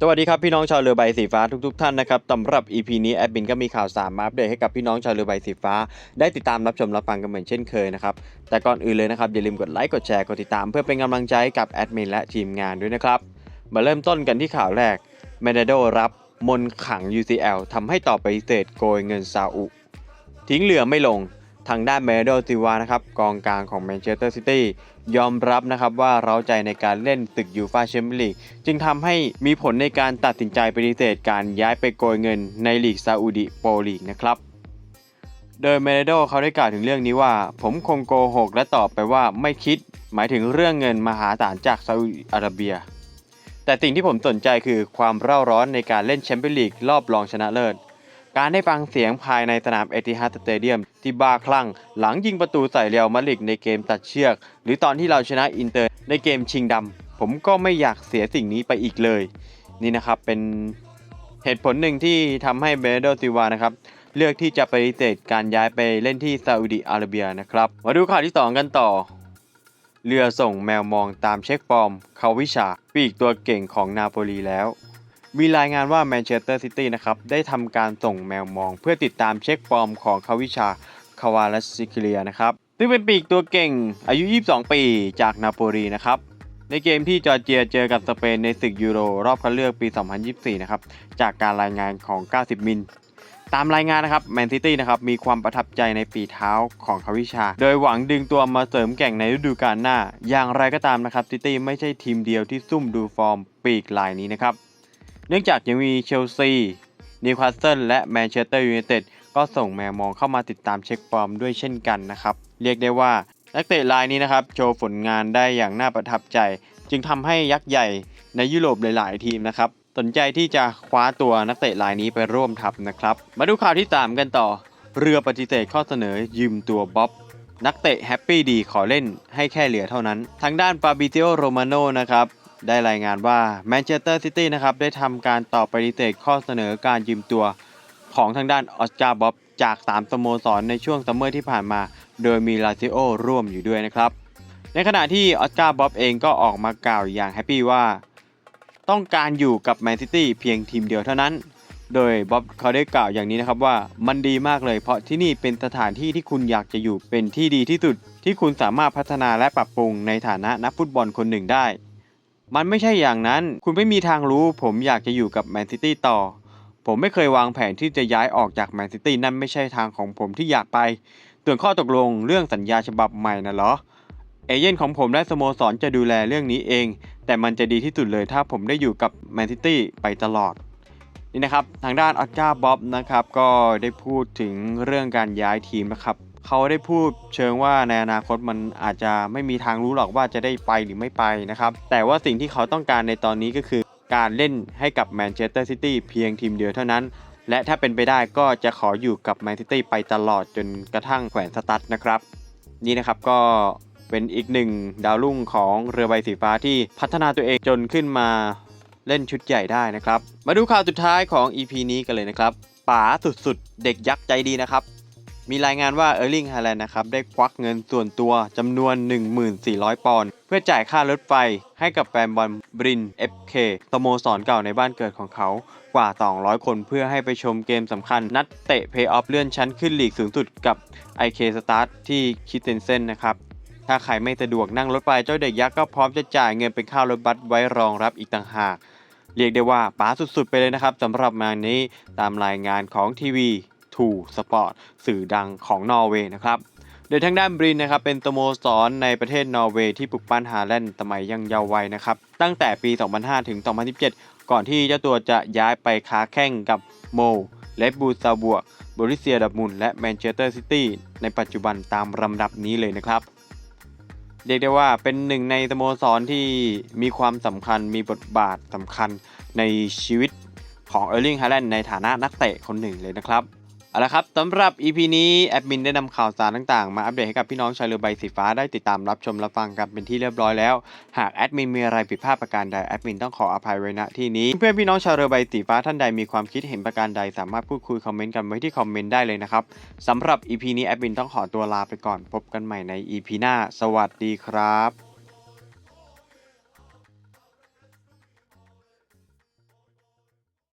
สวัสดีครับพี่น้องชาวเรือใบสีฟ้าทุกๆท่านนะครับสำหรับ EP นี้แอดมินก็มีข่าวสารมาอัปเดตให้กับพี่น้องชาวเรือใบสีฟ้า ได้ติดตามรับชมรับฟังกันเหมือนเช่นเคยนะครับแต่ก่อนอื่นเลยนะครับอย่าลืมกดไลค์กดแชร์กดติดตามเพื่อเป็นกำลังใจกับแอดมินและทีมงานด้วยนะครับมาเริ่มต้นกันที่ข่าวแรกเมเนโดรับมนขัง UCL ทำให้ต่อไปฏิเสธโกยเงินซาอุ ทิ้งเหลือไม่ลง ทางด้านเมโดซิวานะครับกองกลางของแมนเชสเตอร์ซิตี้ยอมรับนะครับว่าเร้าใจในการเล่นศึกยูฟาแชมเปี้ยนลีกจึงทำให้มีผลในการตัดสินใจปฏิเสธการย้ายไปโกยเงินในลีกซาอุดิโปรลีกนะครับโดยเมเดโดเขาได้กล่าวถึงเรื่องนี้ว่า ผมคงโกหกและตอบไปว่าไม่คิด หมายถึงเรื่องเงินมหาศาลจากซาอุดิอาระเบีย แต่สิ่งที่ผมสนใจคือความเร่าร้อนในการเล่นแชมเปี้ยนลีกรอบรองชนะเลิศ การได้ฟังเสียงภายในสนามเอติฮัดสเตเดียมที่บ้าคลั่ง หลังยิงประตูใส่เรอัลมาดริดในเกมตัดเชือก หรือตอนที่เราชนะอินเตอร์ในเกมชิงดำผมก็ไม่อยากเสียสิ่งนี้ไปอีกเลย นี่นะครับเป็นเหตุผลหนึ่งที่ทำให้เบเดโดซิวานะครับเลือกที่จะปฏิเสธการย้ายไปเล่นที่ซาอุดิอาระเบียนะครับ มาดูข่าวที่ 2 กันต่อ เรือส่งแมวมองตามเช็คฟอร์ม เขาวิชาปีกตัวเก่งของนาโปลีแล้ว มีรายงานว่าแมนเชสเตอร์ซิตี้นะครับได้ทำการส่งแมวมอง เพื่อติดตามเช็คฟอร์มของคาวิชาคาวาลซิคิเลียนะครับซึ่งเป็นปีกตัวเก่งอายุ 22 ปีจากนาโปลีนะครับในเกมที่จอร์เจียเจอกับสเปนในศึกยูโรรอบคัดเลือกปี 2024 นะครับจากการรายงานของ 90 มิลตามรายงานนะครับแมนซิตี้นะครับมีความประทับใจในปีเท้าของคาวิชา โดยหวังดึงตัวมาเสริมแก่งในฤดูกาลหน้า อย่างไรก็ตามนะครับซิตี้ไม่ใช่ทีมเดียวที่ซุ่มดูฟอร์มปีกลายนี้นะครับ เนื่องจากยังมีเชลซี นิวคาสเซิล และแมนเชสเตอร์ยูไนเต็ดก็ส่งแมวมองเข้ามาติดตามเช็คฟอร์มด้วยเช่นกันนะครับ เรียกได้ว่านักเตะรายนี้นะครับ โชว์ผลงานได้อย่างน่าประทับใจ จึงทำให้ยักษ์ใหญ่ในยุโรปหลาย ๆ ทีมนะครับ สนใจที่จะคว้าตัวนักเตะรายนี้ไปร่วมทัพนะครับ มาดูข่าวที่ 3 กันต่อ เรือปฏิเสธข้อเสนอยืมตัวบ๊อบนักเตะแฮปปี้ดีขอเล่นให้แค่เหลือเท่านั้น ทางด้านฟาบิเ i โอโรมาโนนะครับ ได้รายงานว่าแมนเชสเตอร์ซิตี้นะครับได้ทำการตอบปฏิเสธข้อเสนอการยืมตัวของทางด้านออสการ์บ๊อบจาก 3 สโมสรในช่วงซัมเมอร์ที่ผ่านมา โดยมีลาซิโอร่วมอยู่ด้วยนะครับ ในขณะที่ออสการ์บ๊อบเองก็ออกมากล่าวอย่างแฮปปี้ว่า ต้องการอยู่กับแมนซิตี้เพียงทีมเดียวเท่านั้น โดยบ๊อบเขาได้กล่าวอย่างนี้นะครับว่ามันดีมากเลย เพราะที่นี่เป็นสถานที่ที่คุณอยากจะอยู่เป็นที่ดีที่สุด ที่คุณสามารถพัฒนาและปรับปรุงในฐานะนักฟุตบอลคนหนึ่งได้ มันไม่ใช่อย่างนั้น คุณไม่มีทางรู้ ผมอยากจะอยู่กับแมนซิตี้ต่อ ผมไม่เคยวางแผนที่จะย้ายออกจากแมนซิตี้นั่นไม่ใช่ทางของผมที่อยากไปส่วนข้อตกลงเรื่องสัญญาฉบับใหม่นะเหรอ เอเย่นของผมและสโมสรจะดูแลเรื่องนี้เอง แต่มันจะดีที่สุดเลยถ้าผมได้อยู่กับแมนซิตี้ไปตลอดนี่นะครับ ทางด้านออสการ์บ๊อบนะครับ ก็ได้พูดถึงเรื่องการย้ายทีมนะครับ เขาได้พูดเชิงว่าในอนาคตมันอาจจะไม่มีทางรู้หรอกว่าจะได้ไปหรือไม่ไปนะครับ แต่ว่าสิ่งที่เขาต้องการในตอนนี้ก็คือ การเล่นให้กับแมนเชสเตอร์ซิตี้เพียงทีมเดียวเท่านั้น และถ้าเป็นไปได้ก็จะขออยู่กับแมนซิตี้ไปตลอดจนกระทั่งแขวนสตั๊ดนะครับ นี่นะครับก็เป็นอีกหนึ่งดาวรุ่งของเรือใบสีฟ้าที่พัฒนาตัวเองจนขึ้นมาเล่นชุดใหญ่ได้นะครับ มาดูข่าวสุดท้ายของ EP นี้กันเลยนะครับป๋าสุดๆ เด็กยักษ์ใจดีนะครับ มีรายงานว่าเออร์ลิงฮาแลนด์นะครับได้ควักเงินส่วนตัวจำนวน 1400 ปอนด์เพื่อจ่ายค่ารถไฟให้กับแฟนบอลบริน FK สโมสรเก่าในบ้านเกิดของเขากว่า 200 คนเพื่อให้ไปชมเกมสำคัญ นัดเตะเพย์ออฟเลื่อนชั้นขึ้นลีกสูงสุดกับ IK Start ที่คิเทนเซนนะครับถ้าใครไม่สะดวกนั่งรถไฟเจ้าเด็กยักษ์ก็พร้อมจะจ่ายเงินเป็นค่ารถบัสไว้รองรับอีกต่างหาก เรียกได้ว่าป๋าสุดๆไปเลยนะครับสำหรับงานนี้ตามรายงานของทีวี ทูสปอร์ตสื่อดังของนอร์เวย์นะครับโดยทางด้านบรินนะครับเป็นสโมสรในประเทศนอร์เวย์ที่ปลุกปั้นฮาแลนด์สมัยยังเยาว์วัยนะครับตั้งแต่ปี 2005 ถึง 2017 ก่อนที่เจ้าตัวจะย้ายไปค้าแข่งกับโมเลดบูซาบวกบริเซียดับมุนและแมนเชสเตอร์ซิตี้ในปัจจุบันตามลำดับนี้เลยนะครับ เรียกได้ว่าเป็นหนึ่งในสโมสรที่มีความสำคัญมีบทบาทสำคัญในชีวิตของเออร์ลิงฮาแลนด์ในฐานะนักเตะคนหนึ่งเลยนะครับ เอาละครับสำหรับ EP นี้แอดมินได้นำข่าวสารต่างๆ มาอัปเดตให้กับพี่น้องชาวเรือใบสีฟ้าได้ติดตามรับชมรับฟังกันเป็นที่เรียบร้อยแล้ว หากแอดมินมีอะไรผิดพลาดประการใดแอดมินต้องขออภัยไว้ณที่นี้ เพื่อนพี่น้องชาวเรือใบสีฟ้าท่านใดมีความคิดเห็นประการใดสามารถพูดคุยคอมเมนต์กันไว้ที่คอมเมนต์ได้เลยนะครับสำหรับ EP นี้แอดมินต้องขอตัวลาไปก่อนพบกันใหม่ใน EP หน้า สวัสดีครับ